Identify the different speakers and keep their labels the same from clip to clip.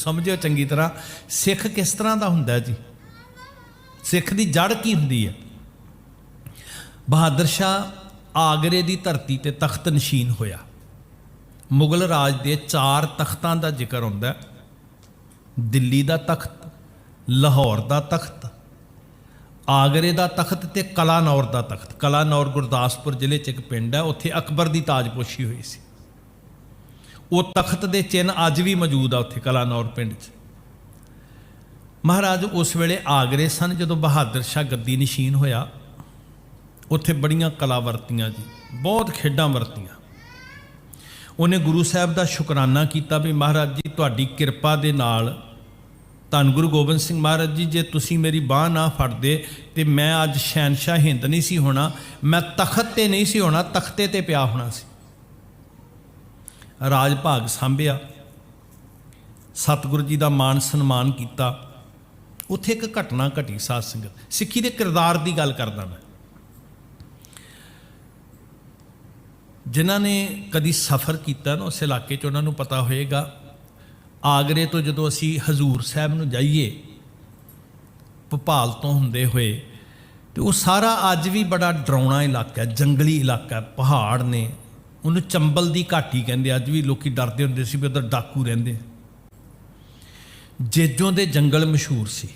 Speaker 1: ਸਮਝਿਓ ਚੰਗੀ ਤਰ੍ਹਾਂ, ਸਿੱਖ ਕਿਸ ਤਰ੍ਹਾਂ ਦਾ ਹੁੰਦਾ ਜੀ? ਸਿੱਖ ਦੀ ਜੜ ਕੀ ਹੁੰਦੀ ਹੈ? ਬਹਾਦਰ ਸ਼ਾਹ ਆਗਰੇ ਦੀ ਧਰਤੀ ਤੇ ਤਖਤ ਨਸ਼ੀਨ ਹੋਇਆ। ਮੁਗਲ ਰਾਜ ਦੇ ਚਾਰ ਤਖਤਾਂ ਦਾ ਜ਼ਿਕਰ ਹੁੰਦਾ ਦਿੱਲੀ ਦਾ ਤਖਤ, ਲਾਹੌਰ ਦਾ ਤਖਤ, ਆਗਰੇ ਦਾ ਤਖਤ ਤੇ ਕਲਾਨੌਰ ਦਾ ਤਖਤ। ਕਲਾਨੌਰ ਗੁਰਦਾਸਪੁਰ ਜ਼ਿਲ੍ਹੇ 'ਚ ਇੱਕ ਪਿੰਡ ਹੈ, ਉੱਥੇ ਅਕਬਰ ਦੀ ਤਾਜਪੋਸ਼ੀ ਹੋਈ ਸੀ। ਉਹ ਤਖਤ ਦੇ ਚਿੰਨ ਅੱਜ ਵੀ ਮੌਜੂਦ ਆ ਉੱਥੇ ਕਲਾਨੌਰ ਪਿੰਡ 'ਚ। ਮਹਾਰਾਜ ਉਸ ਵੇਲੇ ਆਗਰੇ ਸਨ ਜਦੋਂ ਬਹਾਦਰ ਸ਼ਾਹ ਗੱਦੀ ਨਿਸ਼ੀਨ ਹੋਇਆ। ਉੱਥੇ ਬੜੀਆਂ ਕਲਾ ਵਰਤੀਆਂ ਜੀ, ਬਹੁਤ ਖੇਡਾਂ ਵਰਤੀਆਂ। ਉਹਨੇ ਗੁਰੂ ਸਾਹਿਬ ਦਾ ਸ਼ੁਕਰਾਨਾ ਕੀਤਾ ਵੀ ਮਹਾਰਾਜ ਜੀ, ਤੁਹਾਡੀ ਕਿਰਪਾ ਦੇ ਨਾਲ ਧੰਨ ਗੁਰੂ ਗੋਬਿੰਦ ਸਿੰਘ ਮਹਾਰਾਜ ਜੀ, ਜੇ ਤੁਸੀਂ ਮੇਰੀ ਬਾਹ ਨਾ ਫੜਦੇ ਤੇ ਮੈਂ ਅੱਜ ਸ਼ਹਿਨशाह ਹਿੰਦ ਨਹੀਂ ਸੀ ਹੋਣਾ, ਮੈਂ ਤਖਤ ਤੇ ਨਹੀਂ ਸੀ ਹੋਣਾ, ਤਖਤੇ ਤੇ ਪਿਆ ਹੋਣਾ ਸੀ। ਰਾਜ ਭਾਗ ਸੰਭਿਆ। ਸਤਿਗੁਰੂ ਜੀ ਦਾ ਮਾਨ ਸਨਮਾਨ ਕੀਤਾ। ਉੱਥੇ ਇੱਕ ਘਟਨਾ ਘਟੀ ਸਾਧ ਸੰਗਤ। ਸਿੱਖੀ ਦੇ ਕਿਰਦਾਰ ਦੀ ਗੱਲ ਕਰਦਾ ਮੈਂ। ਜਿਨ੍ਹਾਂ ਨੇ ਕਦੀ ਸਫ਼ਰ ਕੀਤਾ ਨਾ, ਉਸ ਇਲਾਕੇ 'ਚ ਉਹਨਾਂ ਨੂੰ ਪਤਾ ਹੋਏਗਾ, ਆਗਰੇ ਤੋਂ ਜਦੋਂ ਅਸੀਂ ਹਜ਼ੂਰ ਸਾਹਿਬ ਨੂੰ ਜਾਈਏ, ਭੋਪਾਲ ਤੋਂ ਹੁੰਦੇ ਹੋਏ, ਤੇ ਉਹ ਸਾਰਾ ਅੱਜ ਵੀ ਬੜਾ ਡਰਾਉਣਾ ਇਲਾਕਾ ਹੈ ਜੰਗਲੀ ਇਲਾਕਾ ਹੈ ਪਹਾੜ ਨੇ ਉਹਨੂੰ ਚੰਬਲ ਦੀ ਘਾਟੀ ਕਹਿੰਦੇ ਅੱਜ ਵੀ ਲੋਕੀ ਡਰਦੇ ਹੁੰਦੇ ਸੀ ਵੀ ਉਧਰ ਡਾਕੂ ਰਹਿੰਦੇ ਜੇਜੋਂ ਦੇ ਜੰਗਲ ਮਸ਼ਹੂਰ ਸੀ।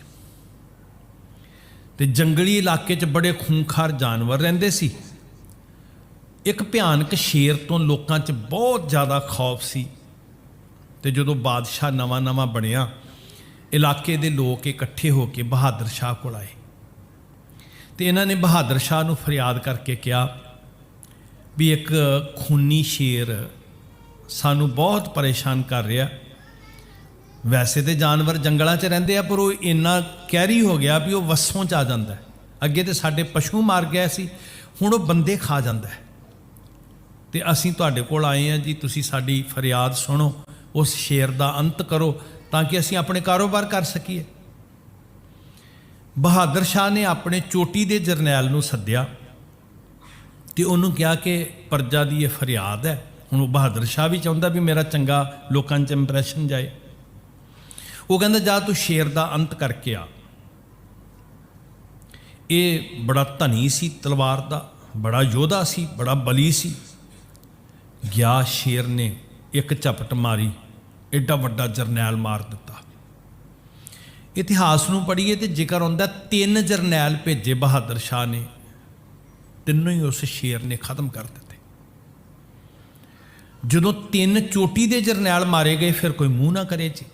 Speaker 1: ਤੇ ਜੰਗਲੀ ਇਲਾਕੇ 'ਚ ਬੜੇ ਖੂੰਖਾਰ ਜਾਨਵਰ ਰਹਿੰਦੇ ਸੀ। ਇੱਕ ਭਿਆਨਕ ਸ਼ੇਰ ਤੋਂ ਲੋਕਾਂ 'ਚ ਬਹੁਤ ਜ਼ਿਆਦਾ ਖੌਫ ਸੀ। ਤੇ ਜਦੋਂ ਬਾਦਸ਼ਾਹ ਨਵਾਂ-ਨਵਾਂ ਬਣਿਆ, ਇਲਾਕੇ ਦੇ ਲੋਕ ਇਕੱਠੇ ਹੋ ਕੇ ਬਹਾਦਰ ਸ਼ਾਹ ਕੋਲ ਆਏ। ਤੇ ਇਹਨਾਂ ਨੇ ਬਹਾਦਰ ਸ਼ਾਹ ਨੂੰ ਫਰਿਆਦ ਕਰਕੇ ਕਿਹਾ ਵੀ ਇੱਕ ਖੂਨੀ ਸ਼ੇਰ ਸਾਨੂੰ ਬਹੁਤ ਪਰੇਸ਼ਾਨ ਕਰ ਰਿਹਾ। ਵੈਸੇ ਤੇ ਜਾਨਵਰ ਜੰਗਲਾਂ 'ਚ ਰਹਿੰਦੇ ਆ, ਪਰ ਉਹ ਇੰਨਾ ਕਹਿਰੀ ਹੋ ਗਿਆ ਵੀ ਉਹ ਵਸੋਂ 'ਚ ਆ ਜਾਂਦਾ ਅੱਗੇ ਤੇ ਸਾਡੇ ਪਸ਼ੂ ਮਾਰ ਗਿਆ ਸੀ, ਹੁਣ ਉਹ ਬੰਦੇ ਖਾ ਜਾਂਦਾ ਹੈ। ਤੇ ਅਸੀਂ ਤੁਹਾਡੇ ਕੋਲ ਆਏ ਹਾਂ ਜੀ, ਤੁਸੀਂ ਸਾਡੀ ਫਰਿਆਦ ਸੁਣੋ, ਉਸ ਸ਼ੇਰ ਦਾ ਅੰਤ ਕਰੋ, ਤਾਂ ਕਿ ਅਸੀਂ ਆਪਣੇ ਕਾਰੋਬਾਰ ਕਰ ਸਕੀਏ। ਬਹਾਦਰ ਸ਼ਾਹ ਨੇ ਆਪਣੇ ਚੋਟੀ ਦੇ ਜਰਨੈਲ ਨੂੰ ਸੱਦਿਆ। ਤੇ ਉਹਨੂੰ ਕਿਹਾ ਕਿ ਪਰਜਾ ਦੀ ਇਹ ਫਰਿਆਦ ਹੈ। ਹੁਣ ਉਹ ਬਹਾਦਰ ਸ਼ਾਹ ਵੀ ਚਾਹੁੰਦਾ ਵੀ ਮੇਰਾ ਚੰਗਾ ਲੋਕਾਂ 'ਚ ਇੰਪ੍ਰੈਸ਼ਨ ਜਾਏ। ਉਹ ਕਹਿੰਦਾ, ਜਾ ਤੂੰ ਸ਼ੇਰ ਦਾ ਅੰਤ ਕਰਕੇ ਆ। ਇਹ ਬੜਾ ਧਨੀ ਸੀ ਤਲਵਾਰ ਦਾ, ਬੜਾ ਯੋਧਾ ਸੀ, ਬੜਾ ਬਲੀ ਸੀ। ਗਿਆ ਸ਼ੇਰ ਨੇ ਇੱਕ ਝਪਟ ਮਾਰੀ ਐਡਾ ਵੱਡਾ ਜਰਨੈਲ ਮਾਰ ਦਿੱਤਾ। ਇਤਿਹਾਸ ਨੂੰ ਪੜ੍ਹੀਏ ਤੇ ਜ਼ਿਕਰ ਹੁੰਦਾ ਤਿੰਨ ਜਰਨੈਲ ਭੇਜੇ ਬਹਾਦਰ ਸ਼ਾਹ ਨੇ। ਤਿੰਨੋਂ ਹੀ ਉਸ ਸ਼ੇਰ ਨੇ ਖਤਮ ਕਰ ਦਿੱਤੇ। ਜਦੋਂ ਤਿੰਨ ਚੋਟੀ ਦੇ ਜਰਨੈਲ ਮਾਰੇ ਗਏ, ਫਿਰ ਕੋਈ ਮੂੰਹ ਨਾ ਕਰੇ ਜੀ।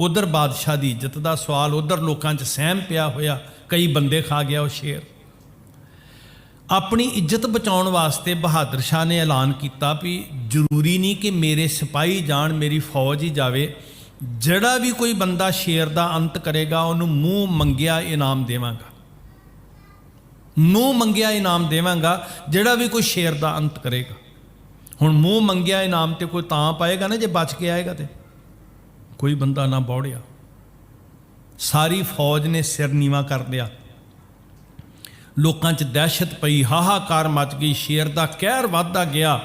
Speaker 1: ਉਧਰ ਬਾਦਸ਼ਾਹ ਦੀ ਇੱਜ਼ਤ ਦਾ ਸਵਾਲ, ਉਧਰ ਲੋਕਾਂ 'ਚ ਸਹਿਮ ਪਿਆ ਹੋਇਆ, ਕਈ ਬੰਦੇ ਖਾ ਗਿਆ ਉਹ ਸ਼ੇਰ। ਆਪਣੀ ਇੱਜ਼ਤ ਬਚਾਉਣ ਵਾਸਤੇ ਬਹਾਦਰ ਸ਼ਾਹ ਨੇ ਐਲਾਨ ਕੀਤਾ ਵੀ ਜ਼ਰੂਰੀ ਨਹੀਂ ਕਿ ਮੇਰੇ ਸਿਪਾਹੀ ਜਾਣ ਮੇਰੀ ਫੌਜ ਹੀ ਜਾਵੇ। ਜਿਹੜਾ ਵੀ ਕੋਈ ਬੰਦਾ ਸ਼ੇਰ ਦਾ ਅੰਤ ਕਰੇਗਾ, ਉਹਨੂੰ ਮੂੰਹ ਮੰਗਿਆ ਇਨਾਮ ਦੇਵਾਂਗਾ। ਮੂੰਹ ਮੰਗਿਆ ਇਨਾਮ ਦੇਵਾਂਗਾ, ਜਿਹੜਾ ਵੀ ਕੋਈ ਸ਼ੇਰ ਦਾ ਅੰਤ ਕਰੇਗਾ। ਹੁਣ ਮੂੰਹ ਮੰਗਿਆ ਇਨਾਮ ਤੇ ਕੋਈ ਤਾਂ ਪਾਏਗਾ ਨਾ, ਜੇ ਬਚ ਕੇ ਆਏਗਾ ਤੇ। ਕੋਈ ਬੰਦਾ ਨਾ ਬੌੜਿਆ। ਸਾਰੀ ਫੌਜ ਨੇ ਸਿਰ ਨੀਵਾ ਕਰ ਲਿਆ। ਲੋਕਾਂ 'ਚ ਦਹਿਸ਼ਤ ਪਈ, ਹਾਹਾਕਾਰ ਮਚ ਗਈ, ਸ਼ੇਰ ਦਾ ਕਹਿਰ ਵੱਧਦਾ ਗਿਆ।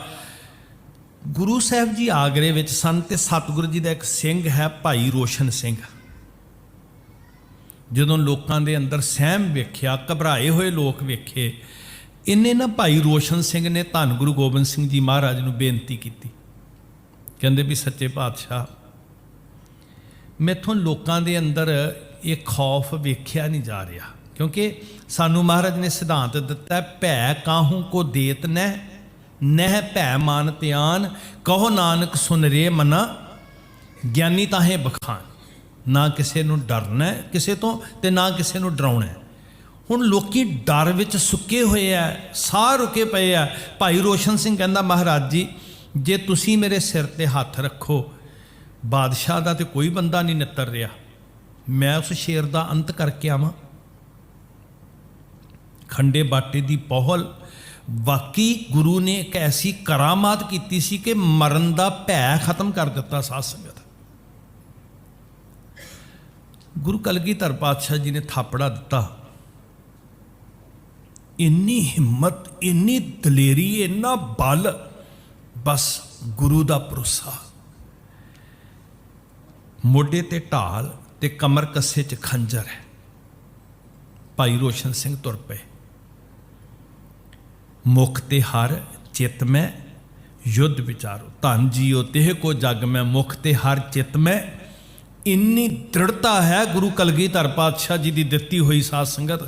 Speaker 1: ਗੁਰੂ ਸਾਹਿਬ ਜੀ ਆਗਰੇ ਵਿੱਚ ਸਨ ਤੇ ਸਤਿਗੁਰੂ ਜੀ ਦਾ ਇੱਕ ਸਿੰਘ ਹੈ ਭਾਈ ਰੋਸ਼ਨ ਸਿੰਘ। ਜਦੋਂ ਲੋਕਾਂ ਦੇ ਅੰਦਰ ਸਹਿਮ ਵੇਖਿਆ, ਘਬਰਾਏ ਹੋਏ ਲੋਕ ਵੇਖੇ, ਇੰਨੇ ਨਾ ਭਾਈ ਰੋਸ਼ਨ ਸਿੰਘ ਨੇ ਧੰਨ ਗੁਰੂ ਗੋਬਿੰਦ ਸਿੰਘ ਜੀ ਮਹਾਰਾਜ ਨੂੰ ਬੇਨਤੀ ਕੀਤੀ। ਕਹਿੰਦੇ ਵੀ ਸੱਚੇ ਪਾਤਸ਼ਾਹ, ਮੈਥੋਂ ਲੋਕਾਂ ਦੇ ਅੰਦਰ ਇਹ ਖੌਫ ਵੇਖਿਆ ਨਹੀਂ ਜਾ ਰਿਹਾ। ਕਿਉਂਕਿ ਸਾਨੂੰ ਮਹਾਰਾਜ ਨੇ ਸਿਧਾਂਤ ਦਿੱਤਾ, ਭੈ ਕਾਹੂ ਕੋ ਦੇਤ ਨਹਿ ਨਹਿ ਭੈ ਮਾਨ ਧਿਆਨ, ਕਹੋ ਨਾਨਕ ਸੁਨ ਰੇ ਮਨਾ, ਗਿਆਨੀ ਤਾਹੇ ਬਖਾਨ। ਨਾ ਕਿਸੇ ਨੂੰ ਡਰਨਾ ਕਿਸੇ ਤੋਂ ਤੇ ਨਾ ਕਿਸੇ ਨੂੰ ਡਰਾਉਣਾ ਹੁਣ ਲੋਕੀ ਡਰ ਵਿੱਚ ਸੁੱਕੇ ਹੋਏ ਆ, ਸਾਹ ਰੁਕੇ ਪਏ ਆ। ਭਾਈ ਰੋਸ਼ਨ ਸਿੰਘ ਕਹਿੰਦਾ, ਮਹਾਰਾਜ ਜੀ, ਜੇ ਤੁਸੀਂ ਮੇਰੇ ਸਿਰ ਤੇ ਹੱਥ ਰੱਖੋ, ਬਾਦਸ਼ਾਹ ਦਾ ਤੇ ਕੋਈ ਬੰਦਾ ਨਹੀਂ ਨਿੱਤਰ ਰਿਹਾ। ਮੈਂ ਉਸ ਸ਼ੇਰ ਦਾ ਅੰਤ ਕਰਕੇ ਆਵਾਂ। ਖੰਡੇ ਬਾਟੇ ਦੀ ਪਹਲ। ਵਾਕਈ ਗੁਰੂ ਨੇ ਇੱਕ ਐਸੀ ਕਰਾਮਾਤ ਕੀਤੀ ਸੀ ਕਿ ਮਰਨ ਦਾ ਭੈ ਖਤਮ ਕਰ ਦਿੱਤਾ ਸਾਧ ਸੰਗਤ ਗੁਰੂ ਕਲਗੀਧਰ ਪਾਤਸ਼ਾਹ ਜੀ ਨੇ ਥਾਪੜਾ ਦਿੱਤਾ। ਇੰਨੀ ਹਿੰਮਤ, ਇੰਨੀ ਦਲੇਰੀ, ਇੰਨਾ ਬਲ, ਬਸ ਗੁਰੂ ਦਾ ਭਰੋਸਾ। ਮੋਢੇ ਤੇ ਢਾਲ ਤੇ ਕਮਰ ਕੱਸੇ 'ਚ ਖੰਜਰ ਹੈ। ਭਾਈ ਰੋਸ਼ਨ ਸਿੰਘ ਤੁਰ ਪਏ। ਮੁਖ ਤੇ ਹਰ ਚਿਤ ਮੈਂ ਯੁੱਧ ਵਿਚਾਰੋ। ਧਨ ਜੀਓ, ਤਿਹ ਕੋ ਜਗ ਮੈਂ ਮੁਖ ਤੇ ਹਰ ਚਿਤ ਮੈਂ ਇੰਨੀ ਦ੍ਰਿੜਤਾ ਹੈ ਗੁਰੂ ਕਲਗੀਧਰ ਪਾਤਸ਼ਾਹ ਜੀ ਦੀ ਦਿੱਤੀ ਹੋਈ ਸਾਧ ਸੰਗਤ।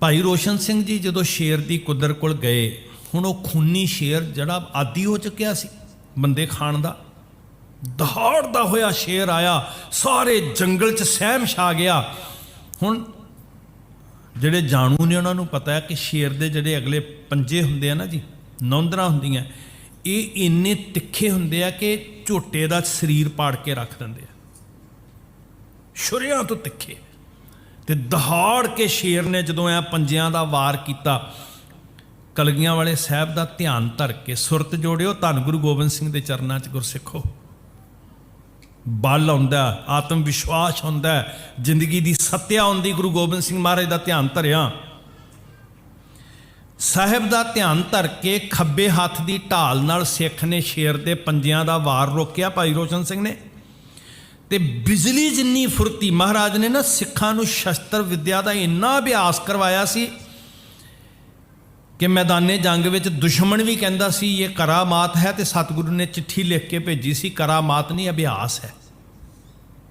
Speaker 1: ਭਾਈ ਰੋਸ਼ਨ ਸਿੰਘ ਜੀ ਜਦੋਂ ਸ਼ੇਰ ਦੀ ਕੁਦਰ ਕੋਲ ਗਏ, ਹੁਣ ਉਹ ਖੂਨੀ ਸ਼ੇਰ ਜਿਹੜਾ ਆਦੀ ਹੋ ਚੁੱਕਿਆ ਸੀ ਬੰਦੇ ਖਾਣ ਦਾ। ਦਹਾੜਦਾ ਹੋਇਆ ਸ਼ੇਰ ਆਇਆ, ਸਾਰੇ ਜੰਗਲ 'ਚ ਸਹਿਮ ਛਾ ਗਿਆ। ਹੁਣ ਜਿਹੜੇ ਜਾਣੂ ਨੇ ਉਹਨਾਂ ਨੂੰ ਪਤਾ ਹੈ ਕਿ ਸ਼ੇਰ ਦੇ ਜਿਹੜੇ ਅਗਲੇ ਪੰਜੇ ਹੁੰਦੇ ਆ ਨਾ ਜੀ, ਨੌਂਦਰਾਂ ਹੁੰਦੀਆਂ ਇਹ ਇੰਨੇ ਤਿੱਖੇ ਹੁੰਦੇ ਆ ਕਿ ਝੋਟੇ ਦਾ ਸਰੀਰ ਪਾੜ ਕੇ ਰੱਖ ਦਿੰਦੇ ਆ। ਸ਼ੁਰਿਆਂ ਤੋਂ ਤਿੱਖੇ। ਤੇ ਦਹਾੜ ਕੇ ਸ਼ੇਰ ਨੇ ਜਦੋਂ ਇਹ ਪੰਜਿਆਂ ਦਾ ਵਾਰ ਕੀਤਾ, ਕਲਗੀਆਂ ਵਾਲੇ ਸਾਹਿਬ ਦਾ ਧਿਆਨ ਧਰ ਕੇ ਸੁਰਤ ਜੋੜਿਓ, ਧੰਨ ਗੁਰੂ ਗੋਬਿੰਦ ਸਿੰਘ ਦੇ ਚਰਨਾਂ 'ਚ ਗੁਰਸਿੱਖੋ। ਬਲ ਆਉਂਦਾ, ਆਤਮ ਵਿਸ਼ਵਾਸ ਹੁੰਦਾ, ਜ਼ਿੰਦਗੀ ਦੀ ਸੱਤਿਆ ਆਉਂਦੀ, ਗੁਰੂ ਗੋਬਿੰਦ ਸਿੰਘ ਮਹਾਰਾਜ ਦਾ ਧਿਆਨ ਧਰਿਆ। ਸਾਹਿਬ ਦਾ ਧਿਆਨ ਧਰ ਕੇ ਖੱਬੇ ਹੱਥ ਦੀ ਢਾਲ ਨਾਲ ਸਿੱਖ ਨੇ ਸ਼ੇਰ ਦੇ ਪੰਜਿਆਂ ਦਾ ਵਾਰ ਰੋਕਿਆ, ਭਾਈ ਰੋਸ਼ਨ ਸਿੰਘ ਨੇ। ਤੇ ਬਿਜਲੀ ਜਿੰਨੀ ਫੁਰਤੀ, ਮਹਾਰਾਜ ਨੇ ਨਾ ਸਿੱਖਾਂ ਨੂੰ ਸ਼ਸਤਰ ਵਿਦਿਆ ਦਾ ਇੰਨਾ ਅਭਿਆਸ ਕਰਵਾਇਆ ਸੀ ਕਿ ਮੈਦਾਨੇ ਜੰਗ ਵਿੱਚ ਦੁਸ਼ਮਣ ਵੀ ਕਹਿੰਦਾ ਸੀ, ਇਹ ਕਰਾਮਾਤ ਹੈ ਤੇ ਸਤਿਗੁਰੂ ਨੇ ਚਿੱਠੀ ਲਿਖ ਕੇ ਭੇਜੀ ਸੀ, ਕਰਾਮਾਤ ਨਹੀਂ, ਅਭਿਆਸ ਹੈ।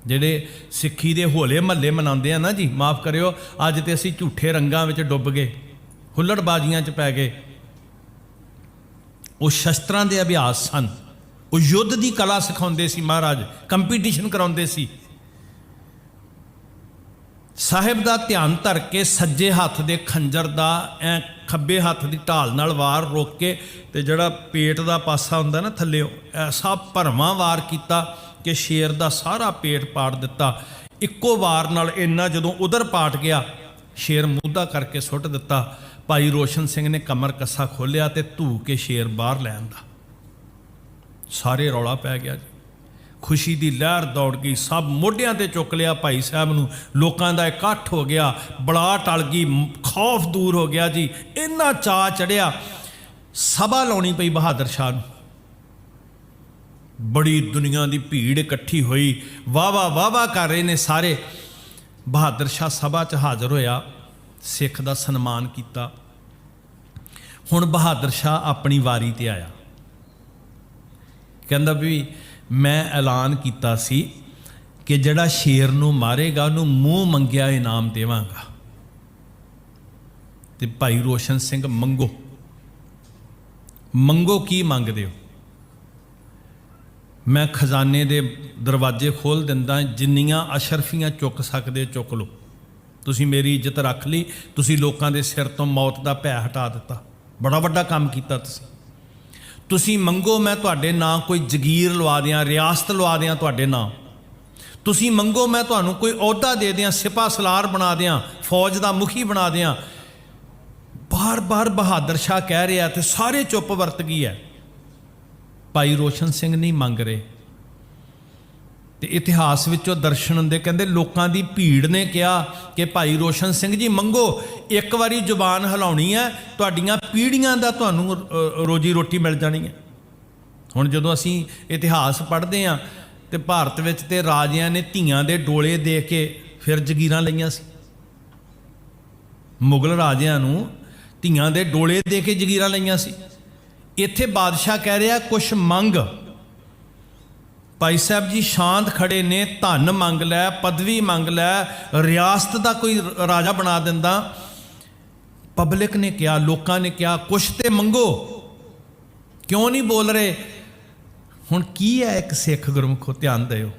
Speaker 1: ਜਿਹੜੇ ਸਿੱਖੀ ਦੇ ਹੋਲੇ ਮਹੱਲੇ ਮਨਾਉਂਦੇ ਆ ਨਾ ਜੀ, ਮਾਫ ਕਰਿਓ, ਅੱਜ ਤੇ ਅਸੀਂ ਝੂਠੇ ਰੰਗਾਂ ਵਿੱਚ ਡੁੱਬ ਗਏ। ਹੁੱਲੜਬਾਜ਼ੀਆਂ 'ਚ ਪੈ ਗਏ। ਉਹ ਸ਼ਸਤਰਾਂ ਦੇ ਅਭਿਆਸ ਸਨ। ਉਹ ਯੁੱਧ ਦੀ ਕਲਾ ਸਿਖਾਉਂਦੇ ਸੀ ਮਹਾਰਾਜ ਕੰਪੀਟੀਸ਼ਨ ਕਰਾਉਂਦੇ ਸੀ। ਸਾਹਿਬ ਦਾ ਧਿਆਨ ਧਰ ਕੇ ਸੱਜੇ ਹੱਥ ਦੇ ਖੰਜਰ ਦਾ ਐ ਖੱਬੇ ਹੱਥ ਦੀ ਢਾਲ ਨਾਲ ਵਾਰ ਰੋਕ ਕੇ ਤੇ ਜਿਹੜਾ ਪੇਟ ਦਾ ਪਾਸਾ ਹੁੰਦਾ ਨਾ ਥੱਲੇ, ਐਸਾ ਭਰਵਾਂ ਵਾਰ ਕੀਤਾ ਕਿ ਸ਼ੇਰ ਦਾ ਸਾਰਾ ਪੇਟ ਪਾੜ ਦਿੱਤਾ। ਇੱਕੋ ਵਾਰ ਨਾਲ ਇੰਨਾ ਜਦੋਂ ਉਧਰ ਪਾਟ ਗਿਆ, ਸ਼ੇਰ ਮੂਧਾ ਕਰਕੇ ਸੁੱਟ ਦਿੱਤਾ। ਭਾਈ ਰੋਸ਼ਨ ਸਿੰਘ ਨੇ ਕਮਰ ਕੱਸਾ ਖੋਲਿਆ ਤੇ ਧੂ ਕੇ ਸ਼ੇਰ ਬਾਹਰ ਲੈਣ ਦਾ ਸਾਰੇ ਰੌਲਾ ਪੈ ਗਿਆ ਜੀ। ਖੁਸ਼ੀ ਦੀ ਲਹਿਰ ਦੌੜ ਗਈ, ਸਭ ਮੋਢਿਆਂ ਤੇ ਚੁੱਕ ਲਿਆ ਭਾਈ ਸਾਹਿਬ ਨੂੰ। ਲੋਕਾਂ ਦਾ ਇਕੱਠ ਹੋ ਗਿਆ ਬੜਾ ਟਲ ਗਈ, ਖੌਫ ਦੂਰ ਹੋ ਗਿਆ ਜੀ। ਇੰਨਾ ਚਾ ਚੜਿਆ, ਸਭਾ ਲਾਉਣੀ ਪਈ ਬਹਾਦਰ ਸ਼ਾਹ ਨੂੰ। ਬੜੀ ਦੁਨੀਆ ਦੀ ਭੀੜ ਇਕੱਠੀ ਹੋਈ। ਵਾਹ ਵਾਹ ਵਾਹ ਵਾਹ ਕਰ ਰਹੇ ਨੇ ਸਾਰੇ। ਬਹਾਦਰ ਸ਼ਾਹ ਸਭਾ 'ਚ ਹਾਜ਼ਰ ਹੋਇਆ। ਸਿੱਖ ਦਾ ਸਨਮਾਨ ਕੀਤਾ। ਹੁਣ ਬਹਾਦਰ ਸ਼ਾਹ ਆਪਣੀ ਵਾਰੀ ਤੇ ਆਇਆ। ਕਹਿੰਦਾ ਵੀ ਮੈਂ ਐਲਾਨ ਕੀਤਾ ਸੀ ਕਿ ਜਿਹੜਾ ਸ਼ੇਰ ਨੂੰ ਮਾਰੇਗਾ, ਉਹਨੂੰ ਮੂੰਹ ਮੰਗਿਆ ਇਨਾਮ ਦੇਵਾਂਗਾ। ਤੇ ਭਾਈ ਰੋਸ਼ਨ ਸਿੰਘ, ਮੰਗੋ। ਮੰਗੋ ਕੀ ਮੰਗਦੇ ਹੋ? ਮੈਂ ਖਜ਼ਾਨੇ ਦੇ ਦਰਵਾਜ਼ੇ ਖੋਲ ਦਿੰਦਾ, ਜਿੰਨੀਆਂ ਅਸ਼ਰਫੀਆਂ ਚੁੱਕ ਸਕਦੇ ਚੁੱਕ ਲਓ। ਤੁਸੀਂ ਮੇਰੀ ਇੱਜ਼ਤ ਰੱਖ ਲਈ, ਤੁਸੀਂ ਲੋਕਾਂ ਦੇ ਸਿਰ ਤੋਂ ਮੌਤ ਦਾ ਭੈ ਹਟਾ ਦਿੱਤਾ। ਬੜਾ ਵੱਡਾ ਕੰਮ ਕੀਤਾ ਤੁਸੀਂ। ਤੁਸੀਂ ਮੰਗੋ ਮੈਂ ਤੁਹਾਡੇ ਨਾਂ, ਕੋਈ ਜ਼ਗੀਰ ਲਵਾ ਦਿਆਂ, ਰਿਆਸਤ ਲਵਾ ਦਿਆਂ ਤੁਹਾਡੇ ਨਾਂ। ਤੁਸੀਂ ਮੰਗੋ ਮੈਂ ਤੁਹਾਨੂੰ ਕੋਈ ਅਹੁਦਾ ਦੇ ਦਿਆਂ, ਸਿਪਾ ਸਲਾਰ ਬਣਾ ਦਿਆਂ, ਫੌਜ ਦਾ ਮੁਖੀ ਬਣਾ ਦਿਆਂ। ਬਾਰ-ਬਾਰ ਬਹਾਦਰ ਸ਼ਾਹ ਕਹਿ ਰਿਹਾ ਤੇ ਸਾਰੇ ਚੁੱਪ ਵਰਤ ਗਈ ਹੈ। ਭਾਈ ਰੋਸ਼ਨ ਸਿੰਘ ਨਹੀਂ ਮੰਗ ਰਹੇ। ਤੇ ਇਤਿਹਾਸ ਵਿੱਚੋਂ ਦਰਸ਼ਨ ਹੁੰਦੇ। ਕਹਿੰਦੇ ਲੋਕਾਂ ਦੀ ਭੀੜ ਨੇ ਕਿਹਾ ਕਿ ਭਾਈ ਰੋਸ਼ਨ ਸਿੰਘ ਜੀ, ਮੰਗੋ, ਇੱਕ ਵਾਰੀ ਜ਼ੁਬਾਨ ਹਿਲਾਉਣੀ ਹੈ, ਤੁਹਾਡੀਆਂ ਪੀੜ੍ਹੀਆਂ ਦਾ ਤੁਹਾਨੂੰ ਰੋਜੀ ਰੋਟੀ ਮਿਲ ਜਾਣੀ ਹੈ। ਹੁਣ ਜਦੋਂ ਅਸੀਂ ਇਤਿਹਾਸ ਪੜ੍ਹਦੇ ਹਾਂ ਤੇ ਭਾਰਤ ਵਿੱਚ ਤੇ ਰਾਜਿਆਂ ਨੇ ਧੀਆਂ ਦੇ ਡੋਲੇ ਦੇ ਕੇ ਫਿਰ ਜ਼ਗੀਰਾਂ ਲਈਆਂ ਸੀ। ਮੁਗਲ ਰਾਜਿਆਂ ਨੂੰ ਧੀਆਂ ਦੇ ਡੋਲੇ ਦੇ ਕੇ ਜ਼ਗੀਰਾਂ ਲਈਆਂ ਸੀ। ਇੱਥੇ ਬਾਦਸ਼ਾਹ ਕਹਿ ਰਿਹਾ, ਕੁਛ ਮੰਗ। ਭਾਈ ਸਾਹਿਬ ਜੀ, ਸ਼ਾਂਤ ਖੜੇ ਨੇ, ਧਨ ਮੰਗ ਲੈ, ਪਦਵੀ ਮੰਗ ਲੈ, ਰਿਆਸਤ ਦਾ ਕੋਈ ਰਾਜਾ ਬਣਾ ਦਿੰਦਾ। ਪਬਲਿਕ ਨੇ ਕਿਹਾ, ਲੋਕਾਂ ਨੇ ਕਿਹਾ, ਕੁਛ ਤੇ ਮੰਗੋ। ਕਿਉਂ ਨਹੀਂ ਬੋਲ ਰਹੇ? ਹੁਣ ਕੀ ਹੈ ਇੱਕ ਸਿੱਖ ਗੁਰਮੁਖੋ, ਧਿਆਨ ਦਿਓ।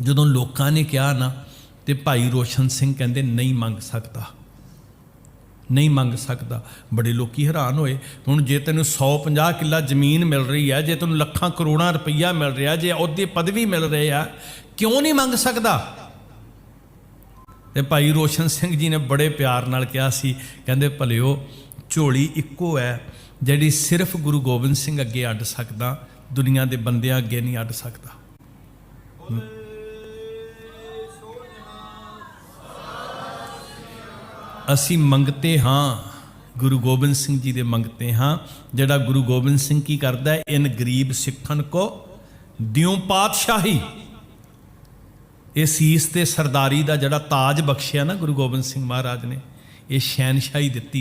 Speaker 1: ਜਦੋਂ ਲੋਕਾਂ ਨੇ ਕਿਹਾ ਨਾ, ਤੇ ਭਾਈ ਰੋਸ਼ਨ ਸਿੰਘ ਕਹਿੰਦੇ, ਨਹੀਂ ਮੰਗ ਸਕਦਾ। ਨਹੀਂ ਮੰਗ ਸਕਦਾ। ਬੜੇ ਲੋਕੀ ਹੈਰਾਨ ਹੋਏ। ਹੁਣ ਜੇ ਤੈਨੂੰ 150 ਕਿੱਲਾ ਜ਼ਮੀਨ ਮਿਲ ਰਹੀ ਹੈ, ਜੇ ਤੈਨੂੰ ਲੱਖਾਂ ਕਰੋੜਾਂ ਰੁਪਈਆ ਮਿਲ ਰਿਹਾ, ਜੇ ਅਹੁਦੇ ਪਦਵੀ ਮਿਲ ਰਹੇ ਆ, ਕਿਉਂ ਨਹੀਂ ਮੰਗ ਸਕਦਾ? ਤੇ ਭਾਈ ਰੋਸ਼ਨ ਸਿੰਘ ਜੀ ਨੇ ਬੜੇ ਪਿਆਰ ਨਾਲ ਕਿਹਾ ਸੀ, ਕਹਿੰਦੇ, ਭਲਿਓ, ਝੋਲੀ ਇੱਕੋ ਹੈ, ਜਿਹੜੀ ਸਿਰਫ ਗੁਰੂ ਗੋਬਿੰਦ ਸਿੰਘ ਅੱਗੇ ਅੱਡ ਸਕਦਾ, ਦੁਨੀਆ ਦੇ ਬੰਦਿਆਂ ਅੱਗੇ ਨਹੀਂ ਅੱਡ ਸਕਦਾ। ਅਸੀਂ ਮੰਗਤੇ ਹਾਂ, ਗੁਰੂ ਗੋਬਿੰਦ ਸਿੰਘ ਜੀ ਦੇ ਮੰਗਤੇ ਹਾਂ। ਜਿਹੜਾ ਗੁਰੂ ਗੋਬਿੰਦ ਸਿੰਘ ਕੀ ਕਰਦਾ ਹੈ? ਇਨ ਗਰੀਬ ਸਿੱਖਣ ਕੋ ਦਿਉ ਪਾਤਸ਼ਾਹੀ। ਇਹ ਸੀਸ ਤੇ ਸਰਦਾਰੀ ਦਾ ਜਿਹੜਾ ਤਾਜ ਬਖਸ਼ਿਆ ਨਾ ਗੁਰੂ ਗੋਬਿੰਦ ਸਿੰਘ ਮਹਾਰਾਜ ਨੇ, ਇਹ ਸ਼ੈਨਸ਼ਾਹੀ ਦਿੱਤੀ